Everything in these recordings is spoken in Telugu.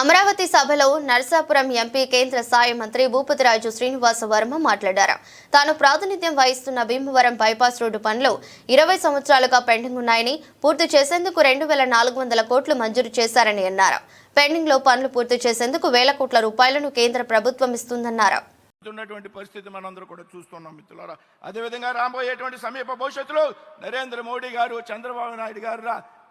అమరావతి సభలో నర్సాపురం ఎంపీ కేంద్ర సాయ మంత్రి భూపతిరాజు శ్రీనివాస వర్మ మాట్లాడారు. తాను ప్రాతినిధ్యం వహిస్తున్న భీమవరం బైపాస్ రోడ్డు పనులు ఇరవై సంవత్సరాలుగా పెండింగ్ ఉన్నాయని పూర్తి చేసేందుకు రెండు వేల నాలుగు వందల కోట్లు మంజూరు చేశారని అన్నారు. పెండింగ్లో పనులు పూర్తి చేసేందుకు వేల కోట్ల రూపాయలను కేంద్ర ప్రభుత్వం ఇస్తుందన్నారు. ఉన్నటువంటి పరిస్థితి మనందరూ కూడా చూస్తున్నాం మిత్రులారా. అదేవిధంగా రాబోయేటువంటి సమీప భవిష్యత్తులో నరేంద్ర మోడీ గారు చంద్రబాబు నాయుడు గారు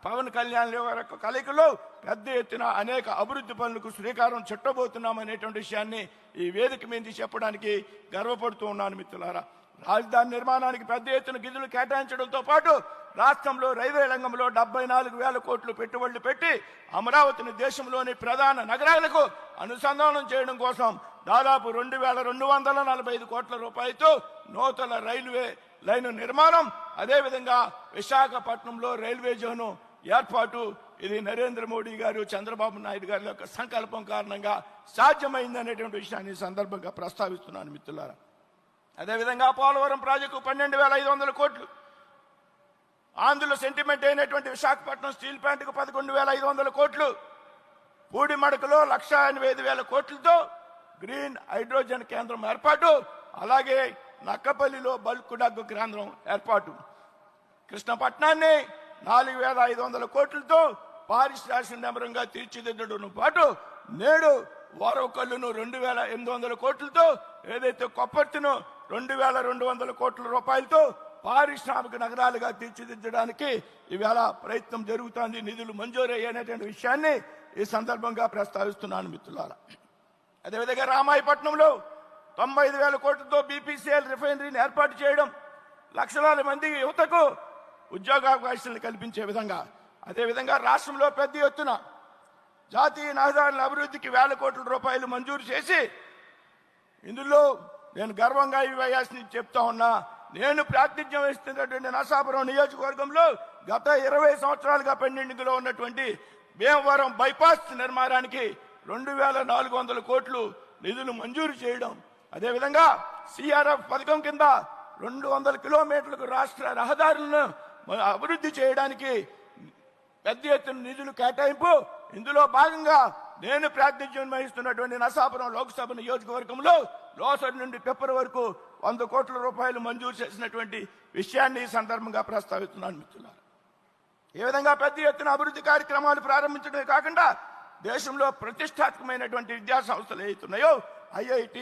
పవన్ కళ్యాణ్ యొక్క కలయికలో పెద్ద ఎత్తున అనేక అభివృద్ధి పనులకు శ్రీకారం చుట్టబోతున్నాం అనేటువంటి విషయాన్ని ఈ వేదిక మీద చెప్పడానికి గర్వపడుతూ ఉన్నాను మిత్రులారా. రాజధాని నిర్మాణానికి పెద్ద ఎత్తున నిధులు కేటాయించడంతో పాటు రాష్ట్రంలో రైల్వే రంగంలో డెబ్బై నాలుగు వేల కోట్లు పెట్టుబడులు పెట్టి అమరావతిని దేశంలోని ప్రధాన నగరాలకు అనుసంధానం చేయడం కోసం దాదాపు రెండు వేల రెండు వందల నలభై ఐదు కోట్ల రూపాయలతో నూతన రైల్వే లైన్ నిర్మాణం అదేవిధంగా విశాఖపట్నంలో రైల్వే జోను ఏర్పాటు ఇది నరేంద్ర మోడీ గారు చంద్రబాబు నాయుడు గారి యొక్క సంకల్పం కారణంగా సాధ్యమైంది అనేటువంటి విషయాన్ని సందర్భంగా ప్రస్తావిస్తున్నాను మిత్రులారా. అదేవిధంగా పోలవరం ప్రాజెక్టు పన్నెండు వేల ఐదు వందల కోట్లు ఆంధ్రుల సెంటిమెంట్ అయినటువంటి విశాఖపట్నం స్టీల్ ప్లాంట్కు పదకొండు వేల ఐదు వందల కోట్లు పూడి మడకలో లక్ష ఎనభై ఐదు వేల కోట్లతో గ్రీన్ హైడ్రోజన్ కేంద్రం ఏర్పాటు అలాగే నక్కపల్లిలో బల్క్ డగ్గు కేంద్రం ఏర్పాటు. కృష్ణపట్నాన్ని నాలుగు వేల ఐదు వందల కోట్లతో పారిశ్రామిక నగరంగా తీర్చిదిద్దడంతో పాటు నేడు వారవకల్లును రెండు వేల ఎనిమిది వందల కోట్లతో ఏదైతే కొప్పర్తిను రెండు వేల రెండు వందల కోట్ల రూపాయలతో పారిశ్రామిక నగరాలుగా తీర్చిదిద్దడానికి ఈవేళ ప్రయత్నం జరుగుతోంది. నిధులు మంజూరు అయ్యేటువంటి విషయాన్ని ఈ సందర్భంగా ప్రస్తావిస్తున్నాను మిత్రులారా. అదేవిధంగా రామాయపట్నంలో తొంభై ఐదు వేల కోట్లతో బీపీసీఎల్ రిఫైనరీని ఏర్పాటు చేయడం లక్షలాది మంది యువతకు ఉద్యోగావకాశాలను కల్పించే విధంగా. అదేవిధంగా రాష్ట్రంలో పెద్ద ఎత్తున జాతీయ రహదారుల అభివృద్ధికి వేల కోట్ల రూపాయలు మంజూరు చేసి ఇందులో నేను గర్వంగా ఈ వయాసిని చెప్తా ఉన్నా నేను ప్రాతినిధ్యం వహిస్తున్నటువంటి నరసాపురం నియోజకవర్గంలో గత ఇరవై సంవత్సరాలుగా పెండింగ్లో ఉన్నటువంటి భీమవరం బైపాస్ నిర్మాణానికి రెండు వేల నాలుగు వందల కోట్లు నిధులు మంజూరు చేయడం. అదేవిధంగా సిఆర్ఎఫ్ పథకం కింద రెండు వందల కిలోమీటర్లకు రాష్ట్ర రహదారులను అభివృద్ధి చేయడానికి పెద్ద ఎత్తున నిధులు కేటాయింపు. ఇందులో భాగంగా నేను ప్రాతినిధ్యం వహిస్తున్నటువంటి నరసాపురం లోక్సభ నియోజకవర్గంలో లోసరి నుండి పెప్పర్ వరకు వంద కోట్ల రూపాయలు మంజూరు చేసినటువంటి విషయాన్ని ఈ సందర్భంగా ప్రస్తావిస్తున్నాను మిత్రులారు. ఏ విధంగా పెద్ద ఎత్తున అభివృద్ధి కార్యక్రమాలు ప్రారంభించడమే కాకుండా దేశంలో ప్రతిష్టాత్మకమైనటువంటి విద్యా సంస్థలు ఏవైతున్నాయో ఐఐటి